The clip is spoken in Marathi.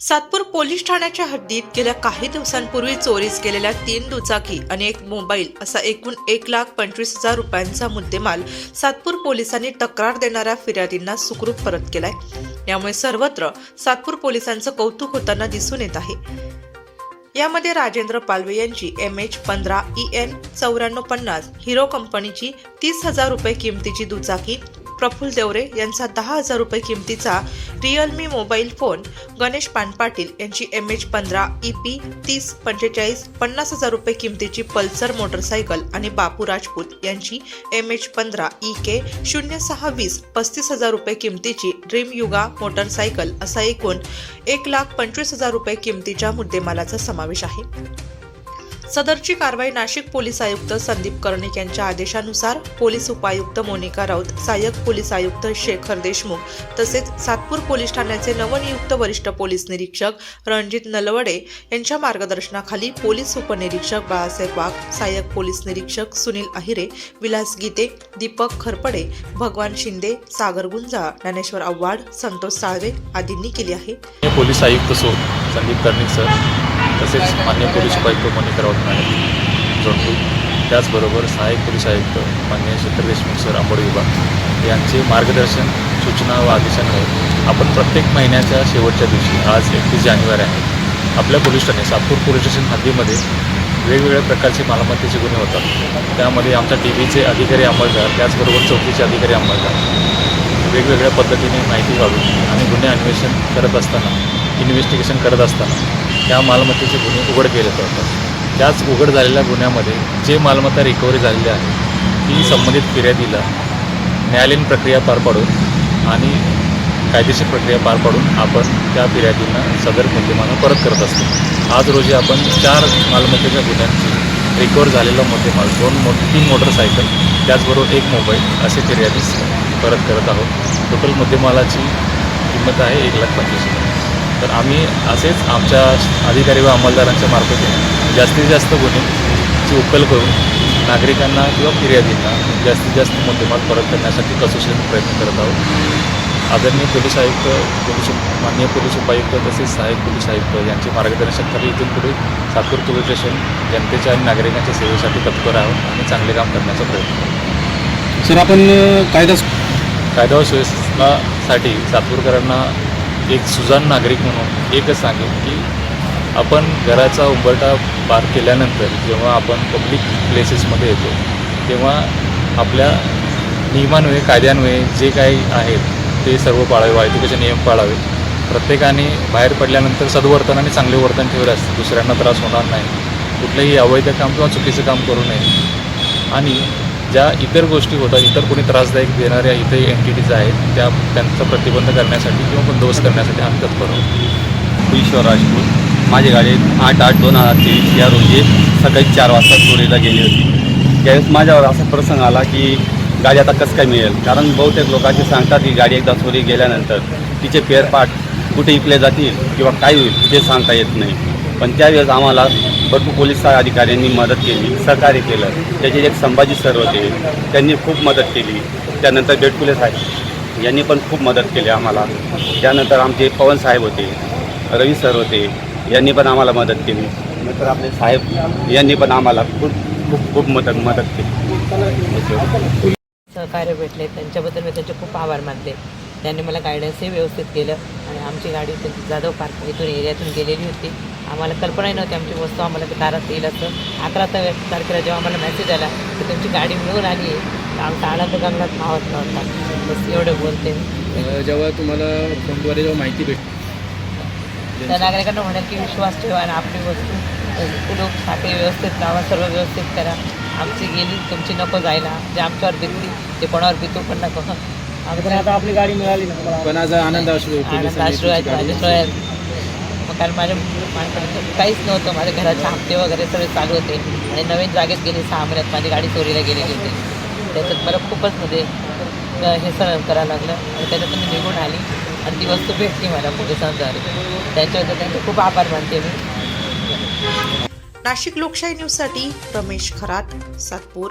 सातपूर पोलीस ठाण्याच्या हद्दीत गेल्या काही दिवसांपूर्वी चोरीस गेलेल्या तीन दुचाकी आणि एक मोबाईल असा एकूण एक लाख पंचवीस हजार रुपयांचा मुद्देमाल सातपूर पोलिसांनी तक्रार देणाऱ्या फिर्यादींना सुखरूप परत केलाय. यामुळे सर्वत्र सातपूर पोलिसांचं कौतुक होताना दिसून येत आहे. यामध्ये राजेंद्र पालवे यांची एम एच पंधरा ई एन चौऱ्याण्णव पन्नास हिरो कंपनीची तीस हजार रुपये किमतीची दुचाकी प्रफुल्ल देवरे यांचा दहा हजार रुपये किमतीचा Realme mobile phone Ganesh Panpatil यांची एम एच पंधरा ई पी तीस पंचेचाळीस पन्नास हजार रुपये किमतीची पल्सर मोटरसायकल आणि बापू राजपूत यांची एम एच पंधरा ई के शून्य सहा वीस पस्तीस हजार रुपये किमतीची ड्रीम युगा मोटरसायकल असा एकूण एक लाख पंचवीस हजार रुपये किमतीच्या मुद्देमालाचा समावेश आहे. सदरची कारवाई नाशिक पोलीस आयुक्त संदीप कर्णिक यांच्या आदेशानुसार पोलीस उपायुक्त मोनिका राऊत सहाय्यक पोलीस आयुक्त शेखर देशमुख तसेच सातपूर पोलीस ठाण्याचे नवनियुक्त वरिष्ठ पोलीस निरीक्षक रणजित नलवडे यांच्या मार्गदर्शनाखाली पोलीस उपनिरीक्षक बाळासाहेब वाघ सहाय्यक पोलीस निरीक्षक सुनील अहिरे विलास गीते दीपक खरपडे भगवान शिंदे सागर गुंजा ज्ञानेश्वर आव्हाड संतोष साळवे आदींनी केली आहे. पोलीस आयुक्त सो संदीप कर्णिक सर. तसेच मान्य पोलीस उपायुक्त मोनिका राऊत मॅडम जोडू त्याचबरोबर सहाय्यक पोलीस आयुक्त मान्य क्षेत्र देशमुख सर आंबोड विभाग. यांचे मार्गदर्शन सूचना व आदेशांमुळे आपण प्रत्येक महिन्याच्या शेवटच्या दिवशी आज एकतीस जानेवारी आहे आपल्या पोलीस ठाणे सातपूर पोलीस स्टेशन हद्दीमध्ये वेगवेगळ्या प्रकारचे मालमत्तेचे गुन्हे होतात. त्यामध्ये आमच्या टी व्हीचे अधिकारी अंमलदार त्याचबरोबर चौकीचे अधिकारी अंमलदार. वेगवेगळ्या पद्धतीने माहिती काढून आणि गुन्हे अन्वेषण करत असताना इन्व्हेस्टिगेशन करत असताना त्या मालमत्तेचे गुन्हे उघड केले जातात. त्याच उघड झालेल्या गुन्ह्यामध्ये जे मालमत्ता रिकव्हरी झालेली आहे ती संबंधित फिर्यादीला न्यायालयीन प्रक्रिया पार पाडून आणि कायदेशीर प्रक्रिया पार पाडून आपण त्या फिर्यादींना सदर मुद्देमाला परत करत असतो. आज रोजी आपण चार मालमत्तेच्या गुन्ह्यांची रिकवर झालेला मुद्देमाल दोन मो तीन मोटरसायकल त्याचबरोबर एक मोबाईल असे फिर्यादीस परत करत आहोत. टोटल मुद्देमालाची किंमत आहे एक लाख पंचवीस हजार. तर आम्ही असेच आमच्या अधिकारी व अंमलदारांच्या मार्फतीने जास्तीत जास्त गुन्हेची उकल करून नागरिकांना किंवा फिर्यादींना जास्तीत जास्त मुद्देमाल परत करण्यासाठी कसोशीने प्रयत्न करत आहोत. आदरणीय पोलीस आयुक्त पोलीस माननीय पोलीस उपायुक्त तसेच सहाय्यक पोलीस आयुक्त यांचे मार्गदर्शनाखाली इथून पुढे सातपूर पोलीस स्टेशन जनतेच्या आणि नागरिकांच्या सेवेसाठी तत्पर आहोत आणि चांगले काम करण्याचा प्रयत्न करू सर आपण कायदा कायदा व सुव्यवस्थेसाठी सातपूरकरांना एक सुजाण नागरिक म्हणून एकच सांगेन की आपण घराचा उंबरठा पार केल्यानंतर जेव्हा आपण पब्लिक प्लेसेसमध्ये येतो तेव्हा आपल्या नियमान्वये कायद्यान्वये जे काही आहेत ते सर्व पाळावे वाहतुकीचे नियम पाळावे. प्रत्येकाने बाहेर पडल्यानंतर सद्वर्तन आणि चांगले वर्तन ठेवले असते दुसऱ्यांना त्रास होणार नाही. कुठलंही अवैध काम किंवा चुकीचं काम करू नये. आणि ज्या इतर गोष्टी होतात इतर कोणी त्रासदायक देणाऱ्या इथे एंटिटीज आहेत त्या त्यांचा प्रतिबंध करण्यासाठी किंवा बंदोबस्त करण्यासाठी आम्ही तत्पर आहोत. ईश्वर राजपूत माझी गाडी आठ आठ दोन हजार तेवीस या रोजी सकाळी चार वाजता चोरीला गेली होती. त्यावेळेस माझ्यावर असा प्रसंग आला की गाडी आता कसं काय मिळेल? कारण बहुतेक लोकांचे सांगतात की गाडी एकदा चोरी गेल्यानंतर तिचे पेअर पार्ट कुठे इकले जातील किंवा काय होईल ते सांगता येत नाही. पण त्यावेळेस आम्हाला भरपूर पोलीस अधिकाऱ्यांनी मदत केली सहकार्य केलं. त्याचे एक संभाजी सर होते त्यांनी खूप मदत केली. त्यानंतर बेटकुले साहेब यांनी पण खूप मदत केली आम्हाला. त्यानंतर आमचे पवन साहेब होते रवी सर होते यांनी पण आम्हाला मदत केली. नंतर आपले साहेब यांनी पण आम्हाला खूप खूप खूप मदत मदत केली. सहकार्य भेटले. त्यांच्याबद्दल मी त्यांचे खूप आभार मानते. त्यांनी मला गायडन्सही व्यवस्थित केलं आणि आमची गाडी जाधव पार्क इथून एरियातून गेलेली होती. आम्हाला कल्पनाही नव्हती आमची वस्तू आम्हाला ते दारात येईल असं. अकरा ता- तारखेला जेव्हा आम्हाला मेसेज आला की तुमची गाडी मिळून आली आहे. तर आमचा आनंद गंगात मावत नव्हता. बस एवढं बोलते. जेव्हा तुम्हाला फोनद्वारे जेव्हा माहिती भेट त्या नागरिकांना म्हणेल की विश्वास ठेवा आणि आपली वस्तू कुठं साखळी व्यवस्थित लावा सर्व व्यवस्थित करा. आमची गेली तुमची नको जायला. जे आमच्यावर बितली ते कोणावर बितू पण नको. आता आपली गाडी मिळाली पण आज आनंद असतो आनंद अश्रू आहेत कारण माझ्या माझ्याकडे काहीच नव्हतं. माझ्या घराचे हप्ते वगैरे सगळे चालू होते. आणि नवीन जागेत गेली सहा महिन्यात. माझी गाडी चोरीला गेलेली होती. त्याच्यात मला खूपच म्हणजे, मध्ये हे सहन करावं लागलं. आणि त्याच्यातून मी निघून आली. आणि ती वस्तू भेटली मला पोलिसांद्वारे. त्याच्याबद्दल त्यांचे खूप आभार मानते मी. नाशिक लोकशाही न्यूजसाठी रमेश खरात सातपूर.